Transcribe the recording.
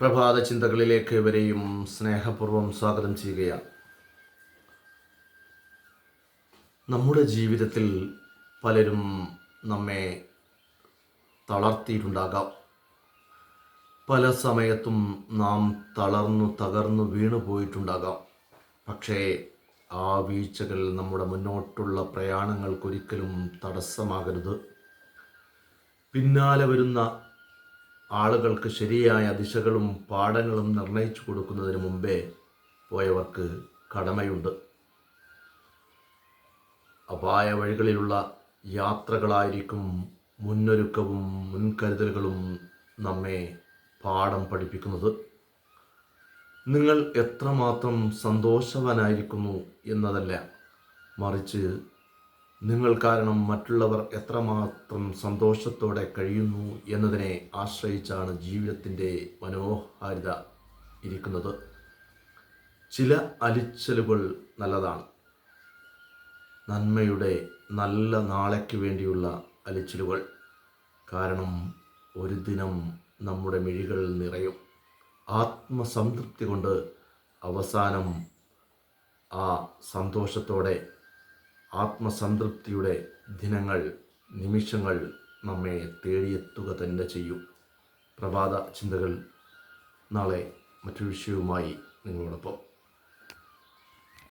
പ്രഭാത ചിന്തകളിലേക്ക് ഇവരെയും സ്നേഹപൂർവം സ്വാഗതം ചെയ്യുകയാണ്. നമ്മുടെ ജീവിതത്തിൽ പലരും നമ്മെ തളർത്തിയിട്ടുണ്ടാകാം. പല സമയത്തും നാം തളർന്നു തകർന്നു വീണു പോയിട്ടുണ്ടാകാം. പക്ഷേ ആ വീഴ്ചകൾ നമ്മുടെ മുന്നോട്ടുള്ള പ്രയാണങ്ങൾക്കൊരിക്കലും തടസ്സമാകരുത്. പിന്നാലെ വരുന്ന ആളുകൾക്ക് ശരിയായ ദിശകളും പാഠങ്ങളും നിർണയിച്ചു കൊടുക്കുന്നതിന് മുമ്പേ പോയവർക്ക് കടമയുണ്ട്. അപായ വഴികളിലുള്ള യാത്രകളായിരിക്കും മുന്നൊരുക്കവും മുൻകരുതലുകളും നമ്മെ പാഠം പഠിപ്പിക്കുന്നത്. നിങ്ങൾ എത്രമാത്രം സന്തോഷവാനായിരിക്കുന്നു എന്നതല്ല മറിച്ച് നിങ്ങൾ കാരണം മറ്റുള്ളവർ എത്രമാത്രം സന്തോഷത്തോടെ കഴിയുന്നു എന്നതിനെ ആശ്രയിച്ചാണ് ജീവിതത്തിന്റെ മനോഹാരിത ഇരിക്കുന്നത്. ചില അലിച്ചലുകൾ നല്ലതാണ്. നന്മയുടെ നല്ല നാളേക്ക് വേണ്ടിയുള്ള അലിച്ചലുകൾ. കാരണം ഒരു ദിനം നമ്മുടെ മിഴികൾ നിറയും. ആത്മസംതൃപ്തി കൊണ്ട് അവസാനം ആ സന്തോഷത്തോടെ ആത്മസംതൃപ്തിയുടെ ദിനങ്ങൾ നിമിഷങ്ങൾ നമ്മെ തേടിയെത്തുക തന്നെ ചെയ്യും. പ്രഭാത ചിന്തകൾ നാളെ മറ്റൊരു വിഷയവുമായി നിങ്ങളോടൊപ്പം.